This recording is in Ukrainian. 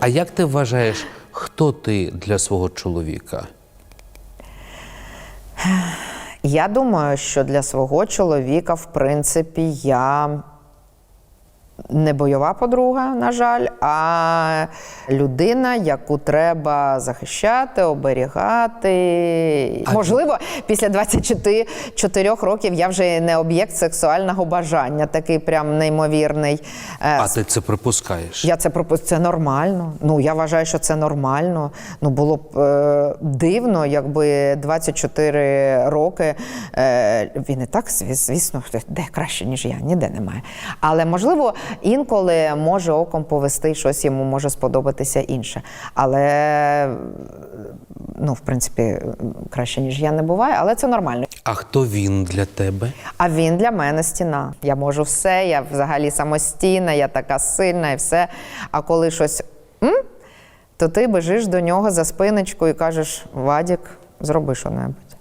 А як ти вважаєш, хто ти для свого чоловіка? Я думаю, що для свого чоловіка, в принципі, я не бойова подруга, на жаль, а людина, яку треба захищати, оберігати. Можливо, після 24 років я вже не об'єкт сексуального бажання, такий прям неймовірний. Е, А ти це припускаєш? я це пропустила. Це нормально. Ну я вважаю, що це нормально. Ну було б е, дивно, якби 24 роки е, він і так, звісно, де краще, ніж я, ніде немає. Але можливо, інколи може оком повести щось йому може сподобатися інше. Але ну, в принципі, краще, ніж я не буває, але це нормально. А хто він для тебе? А він для мене стіна. Я можу все, я взагалі самостійна, я така сильна і все. А коли щось м? то ти бежиш до нього за спиночку і кажеш: Вадік, зроби що-небудь.